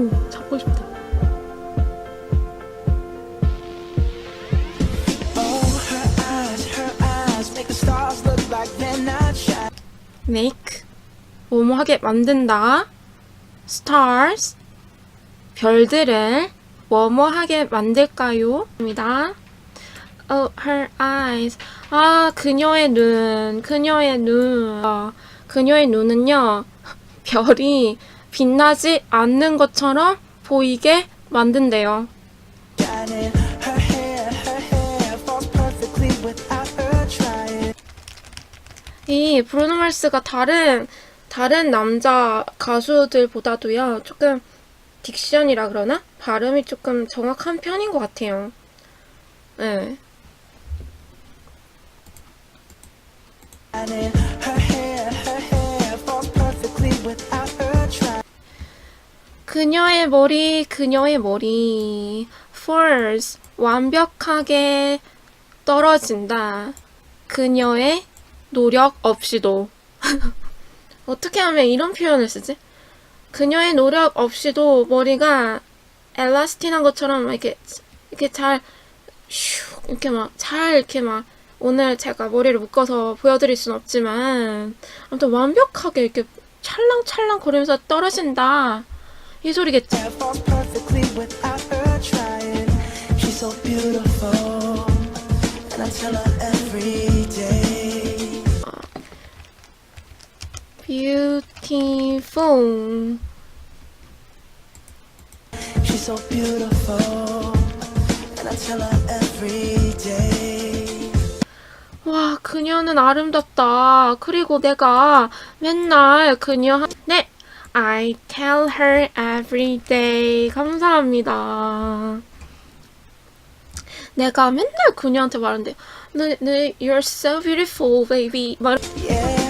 오, 잡고 싶다. Oh, make 뭐뭐하게 만든다. stars 별들을 뭐뭐하게 만들까요? 입니다. Oh, her eyes. 아, 그녀의 눈, 그녀의 눈. 어, 그녀의 눈은요, 별이 빛나지 않는 것처럼 보이게 만든대요. 이 브루노 마스가 다른 다른 남자 가수들보다도요 조금 딕션이라 그러나 발음이 조금 정확한 편인 것 같아요. 네. 그녀의 머리, 그녀의 머리, falls 완벽하게 떨어진다. 그녀의 노력 없이도 어떻게 하면 이런 표현을 쓰지? 그녀의 노력 없이도 머리가 엘라스틴한 것처럼 이렇게 이렇게 잘 슉 이렇게 막 잘 이렇게 막 오늘 제가 머리를 묶어서 보여드릴 순 없지만 아무튼 완벽하게 이렇게 찰랑찰랑 거리면서 떨어진다 이 소리겠지? Beautiful She's so beautiful, and I tell her every day. 와, 그녀는 아름답다. 그리고 내가 맨날 그녀 한... 네! I tell her every day. 감사합니다. 내가 맨날 그녀한테 말하는데 네, 네, you're so beautiful, baby. 말... Yeah,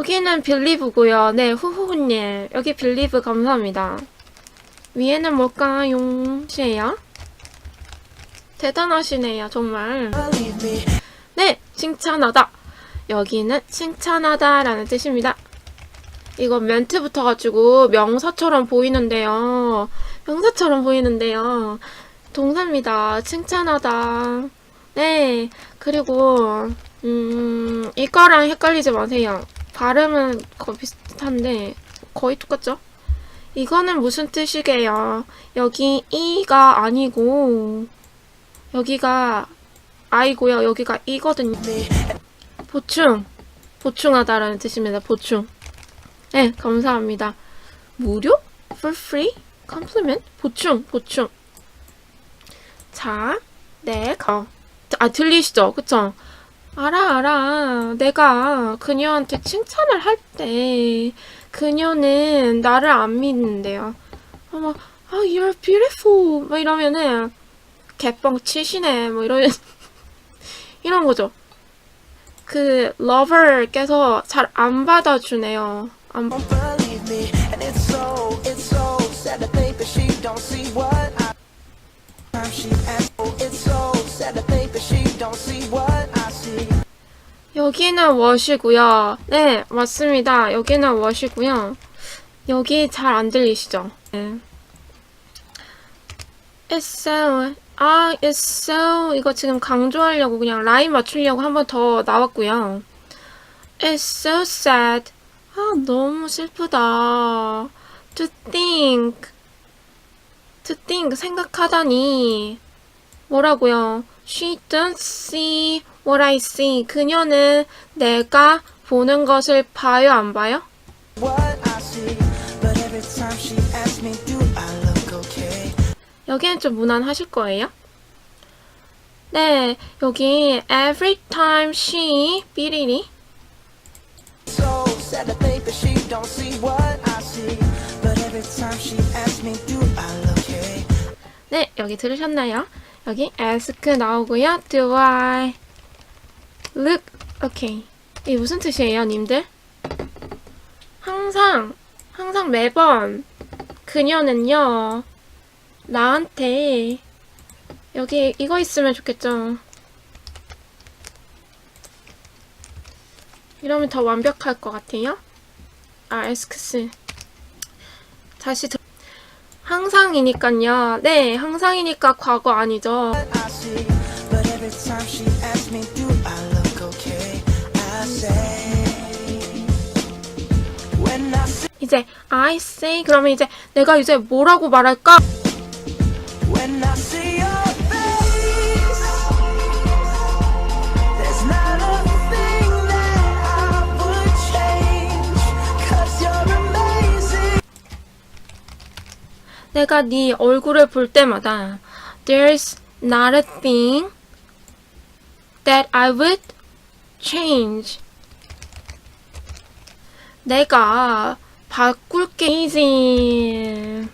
여기는 빌리브고요. 네, 후후님. 여기 빌리브 감사합니다. 위에는 뭘까요? 시에요? 대단하시네요, 정말. 네, 칭찬하다. 여기는 칭찬하다라는 뜻입니다. 이거 멘트 붙어가지고 명사처럼 보이는데요. 명사처럼 보이는데요. 동사입니다. 칭찬하다. 네, 그리고 음, 이거랑 헷갈리지 마세요. 발음은 거의 비슷한데 거의 똑같죠? 이거는 무슨 뜻이게요? 여기 이가 아니고 여기가 아이고요. 여기가 이거든요. 보충. 보충하다라는 뜻입니다. 보충. 네, 감사합니다. 무료? For free? compliment? 보충, 보충. 자, 네, 가. 아, 들리시죠? 그쵸? 알아, 알아. 내가 그녀한테 칭찬을 할 때, 그녀는 나를 안 믿는데요. 아, 막, 아, you're beautiful. 막 이러면은, 개뻥 치시네. 뭐 이런, 이런 거죠. 그 lover께서 잘 안 받아주네요. 안 she asks, oh, it's so sad to think that she don't see what. 여기는 wash이고요. 네, 맞습니다. 여기는 wash이고요. 여기 잘 안 들리시죠? 네. It's so, 아, it's so, 이거 지금 강조하려고 그냥 라인 맞추려고 한 번 더 나왔고요. It's so sad. 아, 너무 슬프다. To think. To think, 생각하다니. 뭐라고요? She don't see what I see. 그녀는 내가 보는 것을 봐요, 안 봐요? 여기는 좀 무난하실 거예요. 네, 여기 every time she 삐리리? 네, 여기 들으셨나요? 여기 ask 나오고요. Do I look okay? 이게 무슨 뜻이에요, 님들? 항상, 항상 매번 그녀는요 나한테 여기 이거 있으면 좋겠죠. 이러면 더 완벽할 것 같아요. 아, 에스크스. 다시 들... 항상이니까요. 네, 항상이니까 과거 아니죠. 이제 I say 그러면 이제 내가 이제 뭐라고 말할까? 내가 네 얼굴을 볼 때마다 There's not a thing that I would change. 내가 바꿀 게 이지.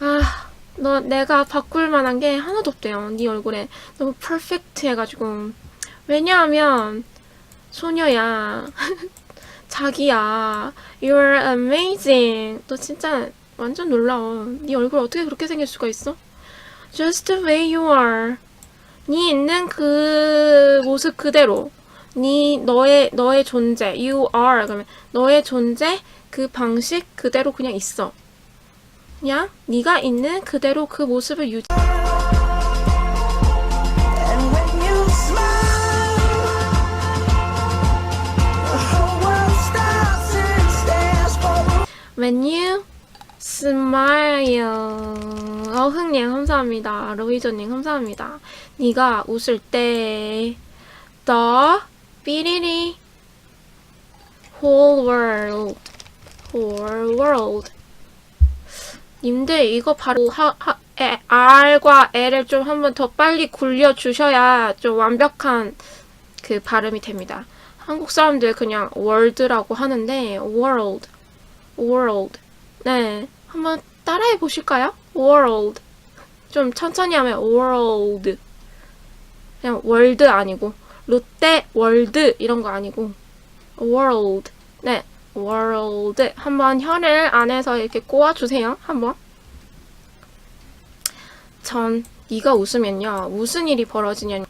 아, 너 내가 바꿀 만한 게 하나도 없대요. 네 얼굴에 너무 퍼펙트 해가지고. 왜냐하면 소녀야. 자기야. You're amazing. 너 진짜 완전 놀라워. 네 얼굴 어떻게 그렇게 생길 수가 있어? Just the way you are. 네 있는 그 모습 그대로. 네 너의 너의 존재. You are 그러면 너의 존재 그 방식 그대로 그냥 있어. 그냥 네가 있는 그대로 그 모습을 유지. When you smile, the whole world stops and stares for a When you smile. 어, 흥님 감사합니다. 로이조님 감사합니다. 네가 웃을 때 the 삐리리 whole world. Whole world. 님들 이거 바로 하, 하, 에, R과 L을 좀 한번 더 빨리 굴려 주셔야 좀 완벽한 그 발음이 됩니다. 한국 사람들 그냥 world라고 하는데 world. World. 네. 한번 따라해 보실까요? world. 좀 천천히 하면 world. 그냥 월드 아니고 롯데 월드 이런 거 아니고. World. 네 world. 한번 혀를 안에서 이렇게 꼬아주세요 한번. 전 네가 웃으면요 무슨 일이 벌어지냐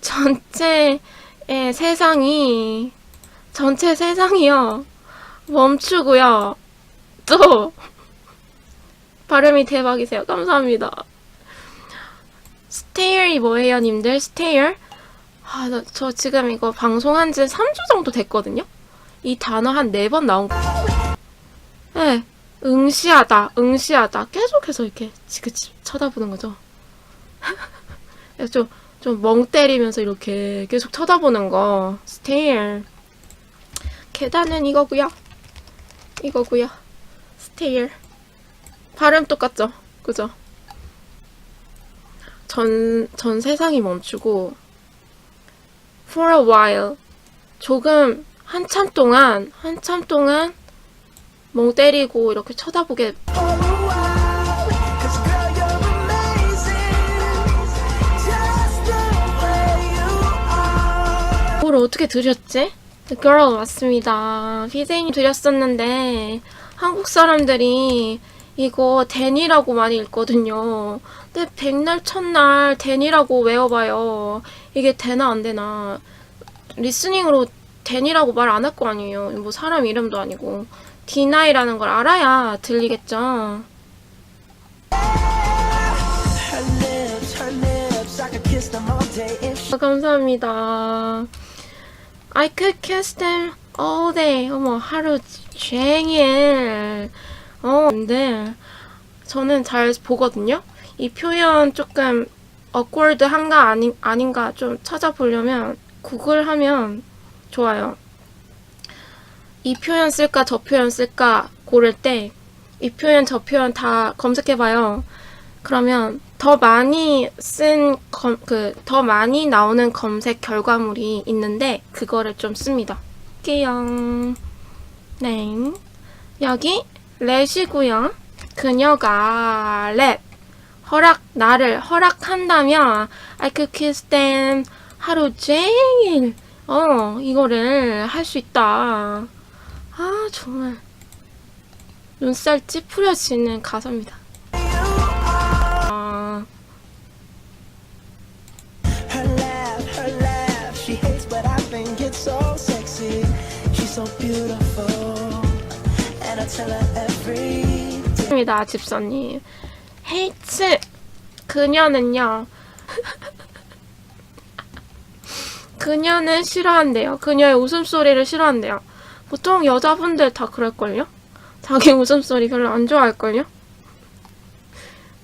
전체 의 세상이 전체 세상이요. 멈추고요. 또. 발음이 대박이세요. 감사합니다. 스테일이 뭐예요 님들? 스테일 아, 나- 저 지금 이거 방송한 지 3주 정도 됐거든요? 이 단어 한 4번 나온 거. 네, 응시하다, 응시하다. 계속해서 이렇게 지그치 쳐다보는 거죠. 좀, 좀 멍 때리면서 이렇게 계속 쳐다보는 거. 스테일. 계단은 이거고요 이거고요 스테일. 발음 똑같죠? 그죠? 전, 전 세상이 멈추고, for a while. 조금, 한참 동안, 한참 동안, 멍 때리고, 이렇게 쳐다보게. 뭘 어떻게? The Girl 맞습니다. BJ님 드렸었는데, 한국 사람들이 이거 댄이라고 많이 읽거든요. 근데 백날 첫날 댄이라고 외워봐요. 이게 되나 안 되나. 리스닝으로 댄이라고 말 안 할 거 아니에요. 뭐 사람 이름도 아니고. 디나이라는 걸 알아야 들리겠죠. 아, 감사합니다. I could kiss them all day. 어머, 하루 종일. 어, 근데 저는 잘 보거든요. 이 표현 조금 awkward한가 아닌, 아닌가 좀 찾아보려면 구글 하면 좋아요. 이 표현 쓸까 저 표현 쓸까 고를 때 이 표현 저 표현 다 검색해봐요. 그러면 더 많이 쓴 검, 그, 더 많이 나오는 검색 결과물이 있는데, 그거를 좀 씁니다. 할게요. 네. 여기, 렛이고요 그녀가 렛. 허락 나를 허락한다면 I could kiss them 하루 종일 어 이거를 할 수 있다. 아 정말 눈살 찌푸려지는 가사입니다. 아. 입니다 집사님. 헤이츠 그녀는요. 그녀는 싫어한대요. 그녀의 웃음소리를 싫어한대요. 보통 여자분들 다 그럴걸요? 자기 웃음소리 별로 안 좋아할걸요?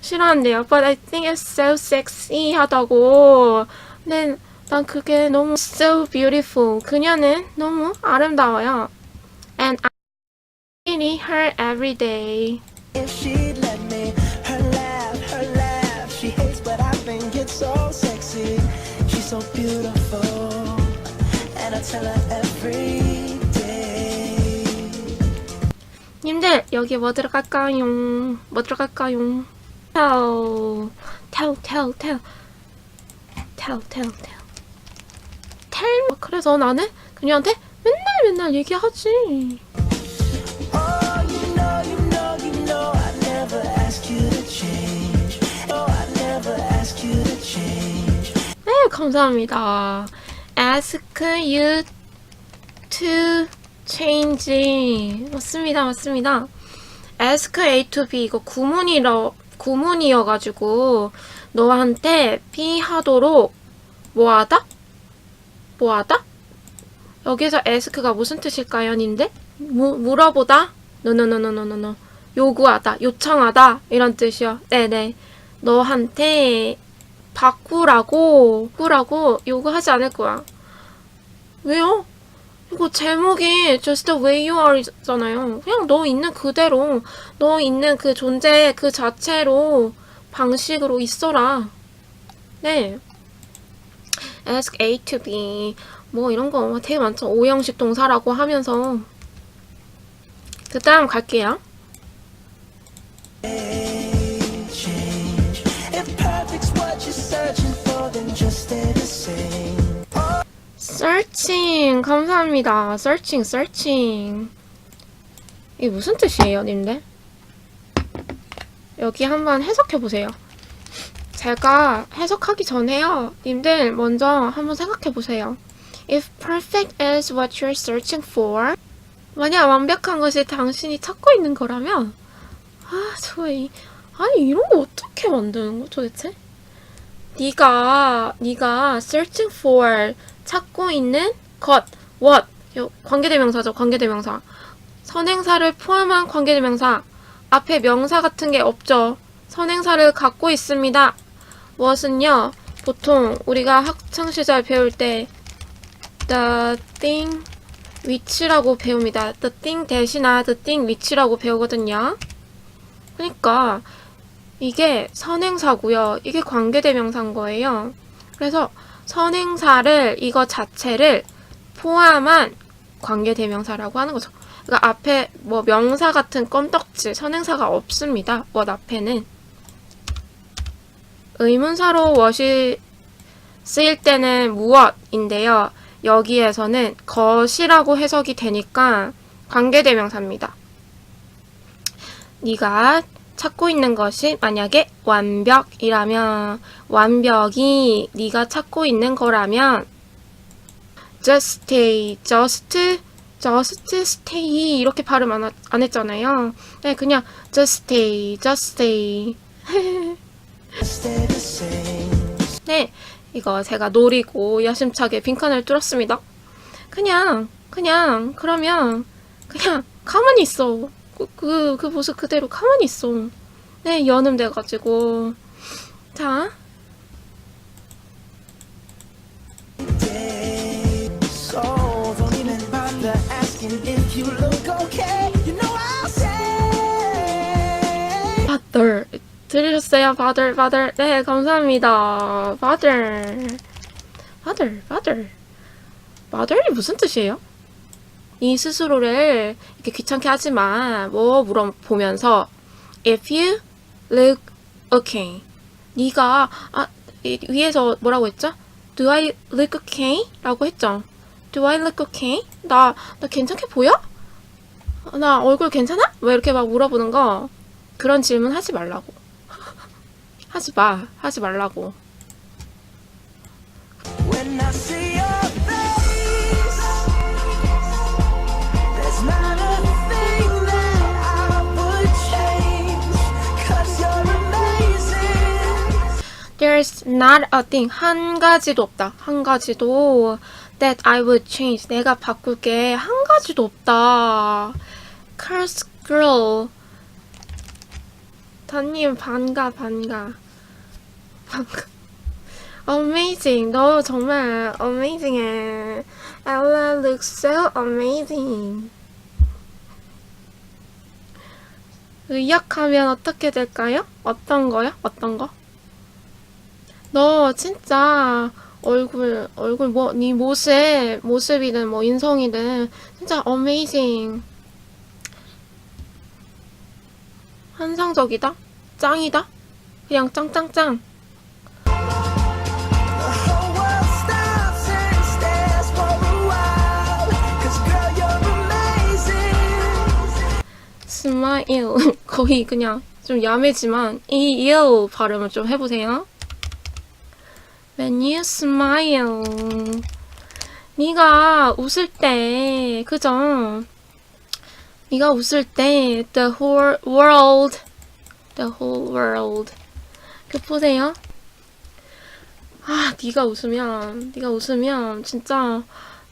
싫어한대요. But I think it's so sexy 하다고. 근데 난 그게 너무 so beautiful. 그녀는 너무 아름다워요. And I really her every day 님들 여기 뭐 들어갈까요? 뭐 들어갈까요? tell, tell, tell, tell, tell, tell, tell, tell. 그래서 나는 그녀한테 맨날 맨날 얘기하지. Oh. Oh. 네, 감사합니다. Ask you to change. 맞습니다, 맞습니다. Ask A to B 이거 구문이라 구문이어가지고 너한테 B 하도록 뭐하다? 뭐하다? 여기서 ask가 무슨 뜻일까요, 님들? 무, 물어보다? 노노노노노노노. 요구하다, 요청하다 이런 뜻이요. 네네. 너한테 바꾸라고 바꾸라고 요구하지 않을 거야. 왜요? 이거 제목이 Just the way you are잖아요. 그냥 너 있는 그대로, 너 있는 그 존재 그 자체로 방식으로 있어라. 네. ask A to B 뭐 이런 거 되게 많죠. 오형식 동사라고 하면서 그 다음 갈게요. Searching 감사합니다. searching searching 이게 무슨 뜻이에요, 님들? 여기 한번 해석해 보세요. 제가 해석하기 전에요. 님들 먼저 한번 생각해 보세요. If perfect is what you're searching for, 만약 완벽한 것이 당신이 찾고 있는 거라면, 아, 저 이, 아니 이런 거 어떻게 만드는 거 도대체? 네가 네가 searching for 찾고 있는 것 what? 요 관계대명사죠 관계대명사. 선행사를 포함한 관계대명사. 앞에 명사 같은 게 없죠. 선행사를 갖고 있습니다. 무엇은요 보통 우리가 학창 시절 배울 때 the thing which라고 배웁니다. the thing 대신아 the thing which라고 배우거든요. 그러니까 이게 선행사고요. 이게 관계대명사인 거예요. 그래서 선행사를 이거 자체를 포함한 관계대명사라고 하는 거죠. 그러니까 앞에 뭐 명사 같은 껌떡지 선행사가 없습니다. what 앞에는 의문사로 what이 쓰일 때는 무엇인데요. 여기에서는 것이라고 해석이 되니까 관계대명사입니다. 네가 찾고 있는 것이 만약에 완벽이라면 완벽이 네가 찾고 있는 거라면 just stay, just, just stay 이렇게 발음 안, 하- 안 했잖아요. 네, 그냥 just stay, just stay. 네, 이거 제가 노리고 야심차게 빈칸을 뚫었습니다. 그냥, 그냥, 그러면, 그냥, 가만히 있어. 그, 그, 그 모습 그대로 가만히 있어. 네, 연음 돼가지고. 자. 바들. 들으셨어요? 바들, 바들. 네, 감사합니다. 바들. 바들, 바들. 바들이 무슨 뜻이에요? 이 스스로를 이렇게 귀찮게 하지 마. 뭐 물어보면서 if you look okay. 네가 아 이- 위에서 뭐라고 했죠? Do I look okay? 라고 했죠. Do I look okay? 나, 나 괜찮게 보여? 나 얼굴 괜찮아? 왜 이렇게 막 물어보는 거 그런 질문 하지 말라고. 하지 마. 하지 말라고. There's not a thing. 한 가지도 없다. 한 가지도 that I would change. 내가 바꿀 게 한 가지도 없다. Curse girl. 단님 반가 반가. 반가. Amazing. 너 정말 amazing해. Ella looks so amazing. 의역하면 어떻게 될까요? 어떤 거요? 어떤 거? 너 진짜 얼굴 얼굴 뭐네 모습 모습이든 뭐 인성이든 진짜 amazing 환상적이다 짱이다 그냥 짱짱짱. 스마일 거의 그냥 좀 야매지만 이일 발음을 좀 해보세요. When you smile, 네가 웃을 때, 그죠? 네가 웃을 때, the whole world, the whole world. 그 보세요. 아, 네가 웃으면, 네가 웃으면 진짜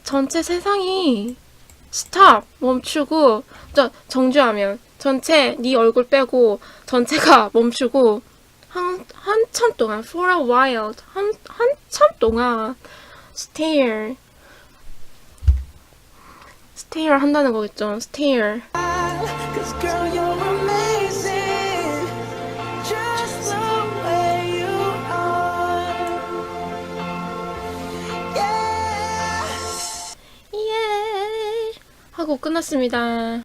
전체 세상이 스탑 멈추고 저 정주하면 전체 네 얼굴 빼고 전체가 멈추고 한 한참 동안 for a while 한 한참 동안 stare stare 한다는 거겠죠 stare. 예 하고 끝났습니다